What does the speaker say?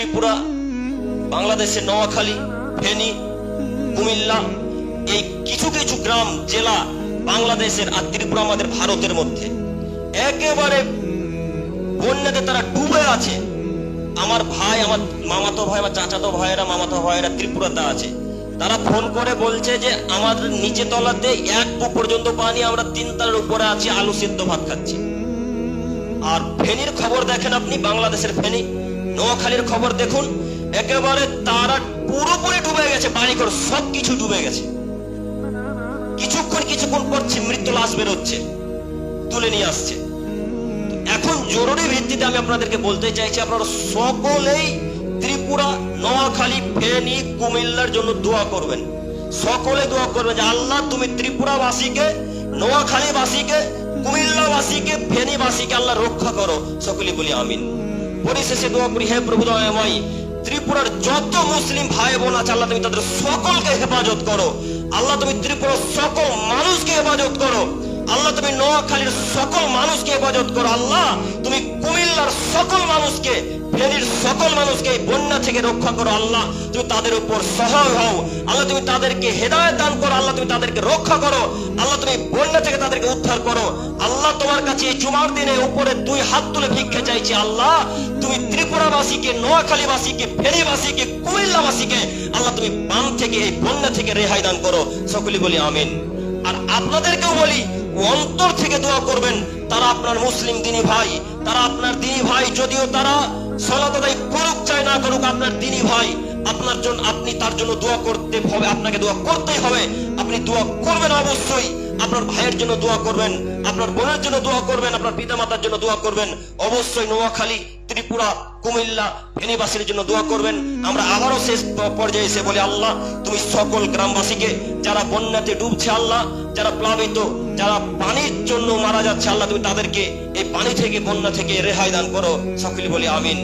ত্রিপুরা, বাংলাদেশের নোয়াখালী, ফেনী, কুমিল্লা, এই কিছু কিছু গ্রাম, জেলা বাংলাদেশের আর ত্রিপুরা আমাদের ভারতের মধ্যে। একেবারে বন্যাতে তারা ডুবে আছে। আমার ভাই, আমার মামাতো ভাই, আমার চাচাতো ভাইয়েরা, মামাতো ভাইয়েরা ত্রিপুরাতে আছে। তারা ফোন করে বলছে যে আমাদের নিচে তলাতে এক বুক পর্যন্ত পানি, আমরা তিন তারের উপরে আছি, আলু সিদ্ধ ভাত খাচ্ছি। আর ফেনীর খবর দেখেন আপনি, বাংলাদেশের ফেনী। নোয়াখালীর খবর দেখুন, একেবারে তারা পুরোপুরি ডুবে গেছে, বাড়িঘর সব কিছু ডুবে গেছে। কিছুক্ষণ কিছুক্ষণ পর মৃত্যু লাশ বেরোচ্ছে, তুলে নিয়ে আসছে। এখন জরুরি ভিত্তিতে আমি আপনাদেরকে বলতে চাইছি, আপনারা সকলেই ত্রিপুরা, নোয়াখালী, ফেনী, কুমিল্লার জন্য দোয়া করবেন। সকলে দোয়া করবেন যে আল্লাহ, তুমি ত্রিপুরাবাসীকে, নোয়াখালীবাসীকে, কুমিল্লাবাসীকে, ফেনীবাসীকে আল্লাহ রক্ষা করো। সকলে বলি আমিন। পরিশেষে দোয়া করি, হে প্রভু দয়াময়, ত্রিপুরার যত মুসলিম ভাই বোন আছে, আল্লাহ তুমি তাদের সকলকে হেফাজত করো। আল্লাহ তুমি ত্রিপুরার সকল মানুষকে হেফাজত করো। আল্লাহ তুমি নোয়াখালীর সকল মানুষকে হেফাজত করো। আল্লাহ তুমি কুমিল্লার সকল মানুষকে ফেনীর সকল মানুষকে বন্যা থেকে রক্ষা করো আল্লাহ। তুমি তাদের উপর সহায় হও। আল্লাহ, তুমি তাদেরকে হেদায়ত দান করো। আল্লাহ, তুমি তাদেরকে রক্ষা করো। আল্লাহ, তুমি বন্যা থেকে তাদেরকে উদ্ধার করো। আল্লাহ, তোমার কাছে এই জুমার দিনে উপরে দুই হাত তুলে ভিক্ষা চাইছি আল্লাহ। তুমি ত্রিপুরাবাসীকে, নোয়াখালীবাসীকে ফেনীবাসীকে কুমিল্লাবাসীকে, আল্লাহ, তুমি বান থেকে এই বন্যা থেকে রেহাই দান করো। সকলে বলি আমিন। আর আপনাদেরকেও বলি অন্তর থেকে দোয়া করবেন, তারা আপনার মুসলিম দিনী ভাই, তারা আপনার দিনী ভাই, যদিও তারা সলাত করুক চাই না করুক, আপনার দিনী ভাই, আপনার জন্য আপনি তার জন্য দোয়া করতে হবে, আপনাকে দোয়া করতেই হবে, আপনি দোয়া করবেন অবশ্যই, আপনার ভাইয়ের জন্য দোয়া করবেন, আপনার বোনের জন্য দোয়া করবেন, আপনার পিতা মাতার জন্য দোয়া করবেন, অবশ্যই নোয়াখালী, ত্রিপুরা, কুমিল্লা, ফেনীবাসীর জন্য দোয়া করবেন, আমরা আবারও শেষ পর্যায়ে এসে বলি, আল্লাহ, তুমি সকল গ্রামবাসীকে, যারা বন্যাতে ডুবছে, আল্লাহ, যারা প্লাবিত যারা পানির জন্য মারা যাচ্ছে, আল্লাহ তুমি তাদেরকে এই পানি থেকে, বন্যা থেকে রেহাই দান করো। সকলে বলি আমিন।